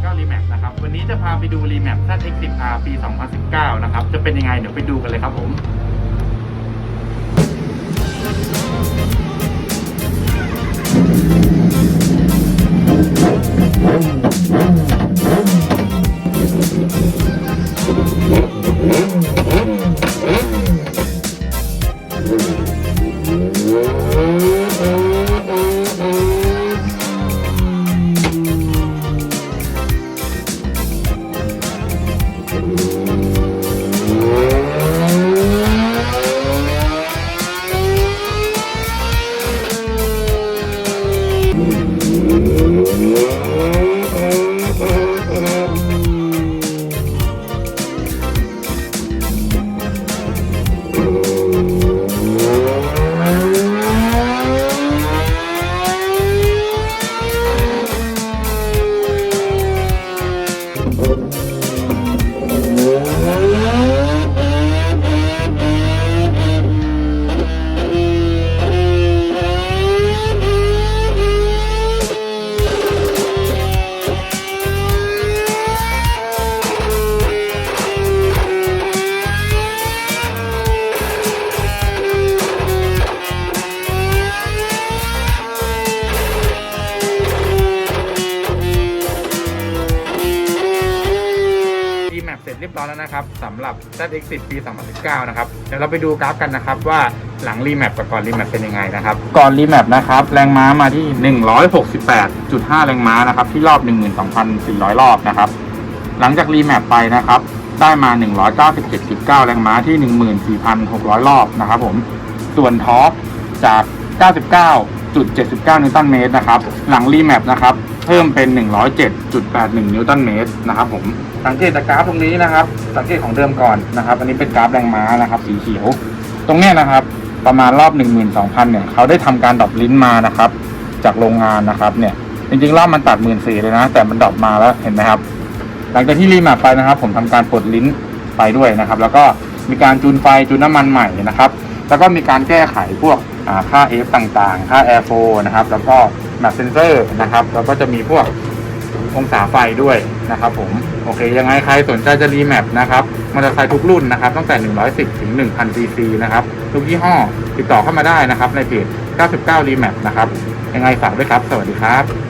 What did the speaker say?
99 Remax นะครับ วันนี้จะพาไปดู Remax ZX10R ปี 2019 นะครับ จะเป็นยังไงเดี๋ยวไปดูกันเลยครับผม Remax เรียบร้อยแล้วนะครับสำหรับ ZX10 ปี 2019 นะครับ เดี๋ยวเราไปดูกราฟกันนะครับว่าหลัง Remap กับก่อน Remap เป็นยังไงนะครับ ก่อน Remap นะครับแรงม้ามาที่ 168.5 แรงม้านะครับที่รอบ 12,400 รอบนะครับ หลังจาก Remap ไปนะครับได้มา 197.9 แรงม้าที่ 14,600 รอบนะครับผม ส่วนทอร์กจาก 99.79 นิวตันเมตรนะครับ หลัง Remap นะครับ พิ่มเป็น 107.81 นิวตันเมตรนะครับผมสังเกตจากกราฟตรงนี้นะครับ สังเกตของเดิมก่อนนะครับ อันนี้เป็นกราฟแรงม้านะครับสีเขียว ตรงเนี้ยนะครับประมาณรอบ 12,000 เนี่ยเขาได้ทำการดรอปลิ้นมานะครับ จากโรงงานนะครับเนี่ยจริงๆรอบมันตัดหมื่นสี่เลยนะ แต่มันดรอปมาแล้วเห็นไหมครับ หลังจากที่รีมปไปนะครับ ผมทำการปลดลิ้นไปด้วยนะครับ แล้วก็มีการจูนไฟจูนน้ำมันใหม่นะครับ แล้วก็มีการแก้ไขพวกอ่าค่า F ต่างๆ ค่า Air f l o w นะครับ แล้วก็ แมปเซนเซอร์นะครับแล้วก็จะมีพวกองศาไฟด้วยนะครับผมโอเค ยังไงใครสนใจจะรีแมปนะครับมอเตอร์ไซค์ทุกรุ่นนะครับ ตั้งแต่ 110 ถึง 1,000 cc นะครับ ทุกยี่ห้อติดต่อเข้ามาได้นะครับ ในเพจ 99 รีแมปนะครับ ยังไงฝากด้วยครับ สวัสดีครับ